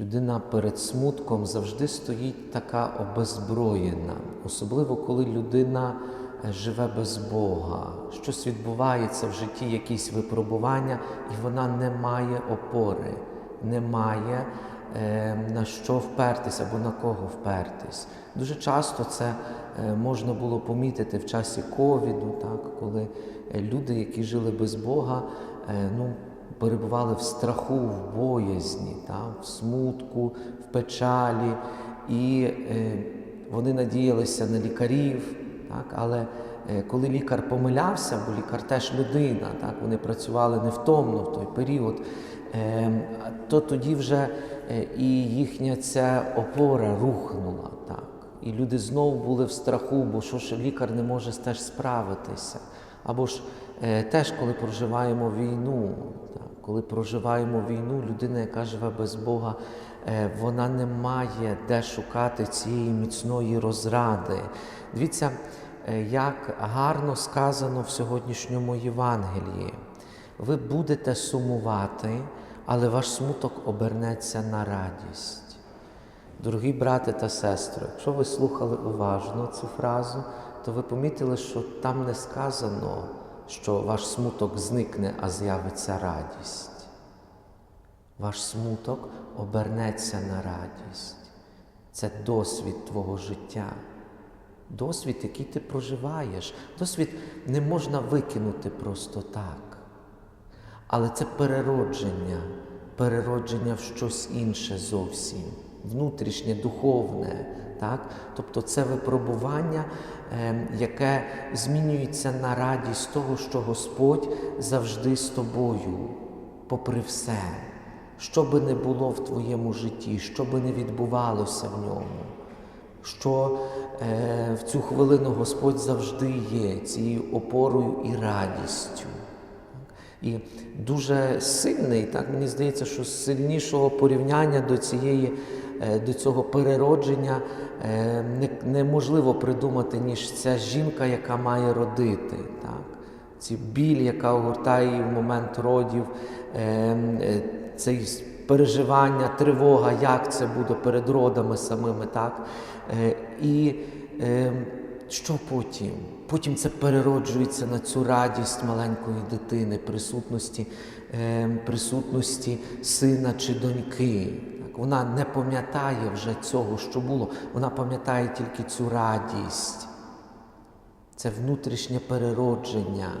Людина перед смутком завжди стоїть така обезброєна, особливо коли людина е, живе без Бога. Щось відбувається в житті, якісь випробування, і вона не має опори, не має е, на що впертися або на кого впертись. Дуже часто це е, можна було помітити в часі ковіду, так, коли е, люди, які жили без Бога, е, ну, перебували в страху, в боязні, та, в смутку, в печалі, і е, вони надіялися на лікарів. Так, але е, коли лікар помилявся, бо лікар теж людина, так, вони працювали невтомно в той період, е, то тоді вже е, і їхня ця опора рухнула. Так. І люди знову були в страху, бо що ж лікар не може теж справитися. Або ж теж, коли проживаємо війну, коли проживаємо війну, людина, яка живе без Бога, е, вона не має де шукати цієї міцної розради. Дивіться, е, як гарно сказано в сьогоднішньому Євангелії. Ви будете сумувати, але ваш смуток обернеться на радість. Дорогі брати та сестри, якщо ви слухали уважно цю фразу, то ви помітили, що там не сказано, що ваш смуток зникне, а з'явиться радість. Ваш смуток обернеться на радість. Це досвід твого життя. Досвід, який ти проживаєш. Досвід не можна викинути просто так. Але це переродження, переродження в щось інше зовсім, внутрішнє, духовне. Так? Тобто це випробування, е, яке змінюється на радість того, що Господь завжди з тобою, попри все, що би не було в твоєму житті, що би не відбувалося в ньому, що е, в цю хвилину Господь завжди є цією опорою і радістю. І дуже сильний, так мені здається, що сильнішого порівняння до цієї, до цього переродження е, неможливо придумати, ніж ця жінка, яка має родити. Так? Ці біль, яка огортає її в момент родів, е, е, цей переживання, тривога, як це буде перед родами самими. Так? Е, І е, що потім? Потім це перероджується на цю радість маленької дитини, присутності, е, присутності сина чи доньки. Вона не пам'ятає вже цього, що було, вона пам'ятає тільки цю радість. Це внутрішнє переродження.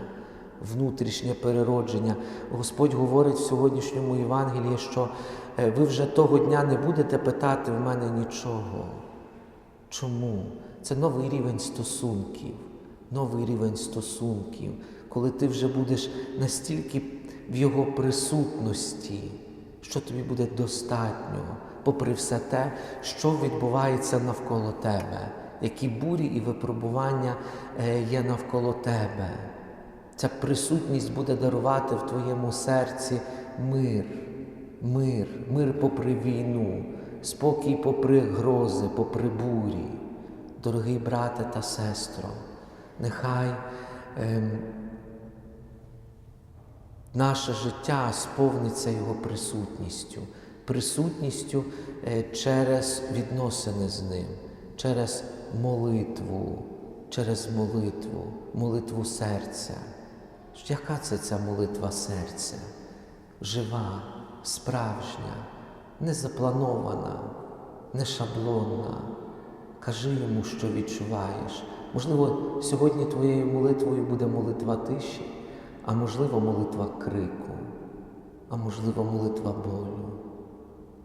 Внутрішнє переродження. Господь говорить в сьогоднішньому Євангелії, що е, ви вже того дня не будете питати в мене нічого. Чому? Це новий рівень стосунків, новий рівень стосунків, коли ти вже будеш настільки в Його присутності, що тобі буде достатньо, попри все те, що відбувається навколо тебе, які бурі і випробування е, є навколо тебе. Ця присутність буде дарувати в твоєму серці мир, мир, мир попри війну, спокій попри грози, попри бурі. Дорогий брате та сестро, нехай ем, наше життя сповниться Його присутністю, присутністю е, через відносини з Ним, через молитву, через молитву, молитву серця. Яка це ця молитва серця? Жива, справжня, не запланована, не шаблонна. Кажи йому, що відчуваєш. Можливо, сьогодні твоєю молитвою буде молитва тиші, а можливо, молитва крику, а можливо, молитва болю,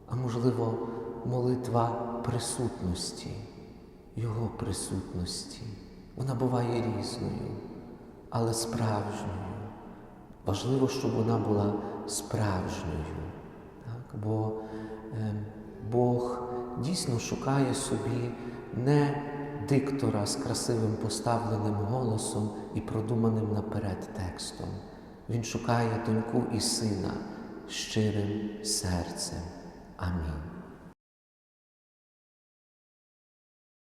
а можливо, молитва присутності, Його присутності. Вона буває різною, але справжньою. Важливо, щоб вона була справжньою. Так? Бо е, Бог дійсно шукає собі не диктора з красивим поставленим голосом і продуманим наперед текстом. Він шукає доньку і сина щирим серцем. Амінь.